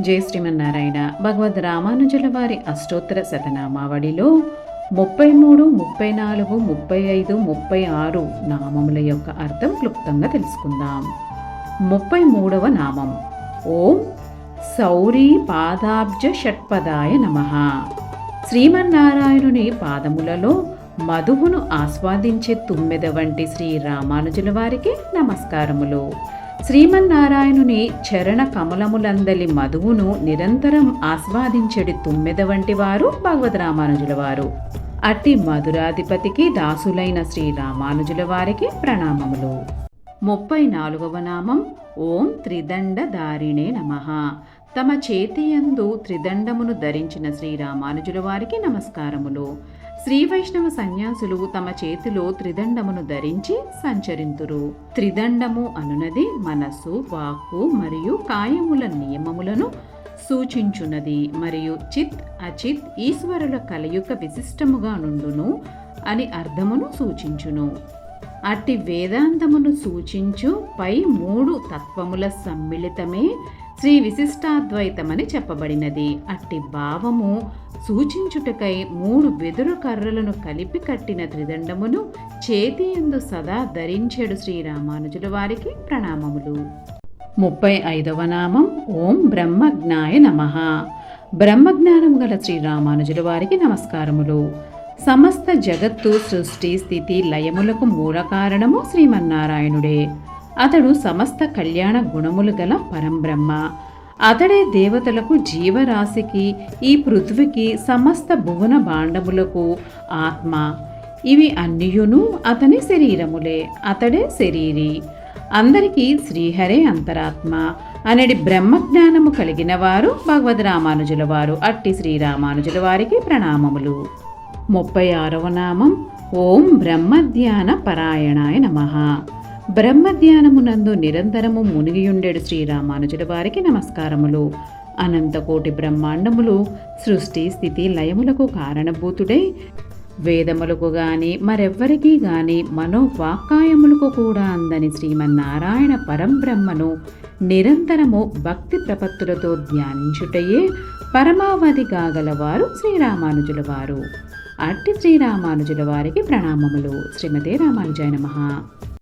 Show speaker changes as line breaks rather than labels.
జయ శ్రీమన్నారాయణ. భగవద్ రామానుజుల వారి అష్టోత్తర శతనామావళిలో ముప్పై మూడు ముప్పై నాలుగు ముప్పై ఐదు ముప్పై ఆరు నామముల యొక్క అర్థం క్లుప్తంగా తెలుసుకుందాం. ముప్పై మూడవ నామం. ఓం సౌరీ పాదాబ్జ షట్పదాయ నమ. శ్రీమన్నారాయణుని పాదములలో మధువును ఆస్వాదించే తుమ్మెద వంటి శ్రీ రామానుజుల వారికి నమస్కారములు. శ్రీమన్నారాయణుని చరణ కమలములందలి మధువును నిరంతరం ఆస్వాదించెడి తుమ్మెద వంటి వారు భగవద్ రామానుజుల వారు. అట్టి మధురాధిపతికి దాసులైన శ్రీ రామానుజుల వారికి ప్రణామములు. ముప్పై నాలుగవ నామం ఓం త్రిదండ దారిణే నమః. తమ చేతియందు త్రిదండమును ధరించిన శ్రీ రామానుజుల వారికి నమస్కారములు. శ్రీ వైష్ణవ సన్యాసులు తమ చేతిలో త్రిదండమును ధరించి సంచరింతురు. త్రిదండము అనునది మనస్సు వాక్కు మరియు కాయముల నియమములను సూచించున్నది మరియు చిత్ అచిత్ ఈశ్వరుల కలయుక విశిష్టముగా నుండును అని అర్థమును సూచించును. అట్టి వేదాంతమును సూచించు పై మూడు తత్వముల సమ్మిళితమే శ్రీ విశిష్టాద్వైతమని చెప్పబడినది. అట్టి భావము సూచించుటకై మూడు వెదురు కర్రలను కలిపి కట్టిన త్రిదండమును చేతి ఎందు సదా ధరించెడు శ్రీరామానుజుల వారికి ప్రణామములు. ముప్పై ఐదవ నామం ఓం బ్రహ్మజ్ఞాయ నమ. బ్రహ్మజ్ఞానం గల శ్రీరామానుజుల వారికి నమస్కారములు. సమస్త జగత్తు సృష్టి స్థితి లయములకు మూల కారణము శ్రీమన్నారాయణుడే. అతడు సమస్త కళ్యాణ గుణములు గల పరంబ్రహ్మ. అతడే దేవతలకు జీవరాశికి ఈ పృథ్వీకి సమస్త భువన భాండములకు ఆత్మ. ఇవి అన్నియును అతని శరీరములే అతడే శరీరి. అందరికీ శ్రీహరే అంతరాత్మ. అనడి బ్రహ్మజ్ఞానము కలిగిన వారు భగవద్ రామానుజుల వారు. అట్టి శ్రీరామానుజుల వారికి ప్రణామములు. ముప్పై ఆరవ నామం. ఓం బ్రహ్మధ్యాన పరాయణాయ నమ. బ్రహ్మధ్యానమునందు నిరంతరము మునిగియుండెడు శ్రీరామానుజుల వారికి నమస్కారములు. అనంతకోటి బ్రహ్మాండములు సృష్టి స్థితి లయములకు కారణభూతుడై. వేదములకు గాని మరెవ్వరికీ గాని మనోవాక్కాయములకు కూడా అందని శ్రీమన్నారాయణ పరంబ్రహ్మను నిరంతరము భక్తి ప్రపత్తులతో ధ్యానించుటయే పరమావధి కాగలవారు శ్రీరామానుజుల వారు. అట్టి శ్రీరామానుజుల వారికి ప్రణామములు. శ్రీమతే రామానుజాయ నమః.